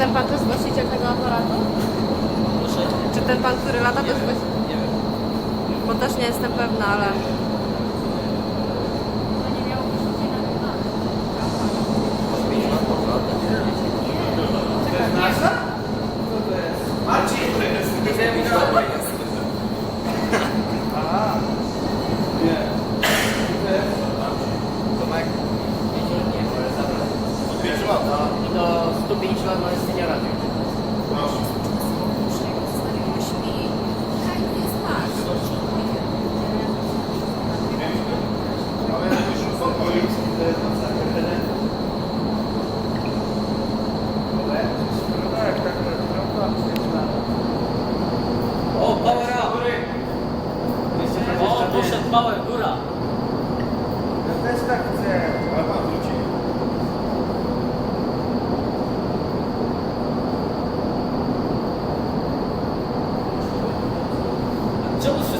ten pan to jest właściciel tego aparatu? Proszę? Czy ten pan, który lata, to jest właściciel? Nie wiem. Bo też nie jestem pewna, ale... mała i do 150 lat ona jest nie radzi. No. O, power up! O, poszedł power, góra! Ja też tak chcę. Чому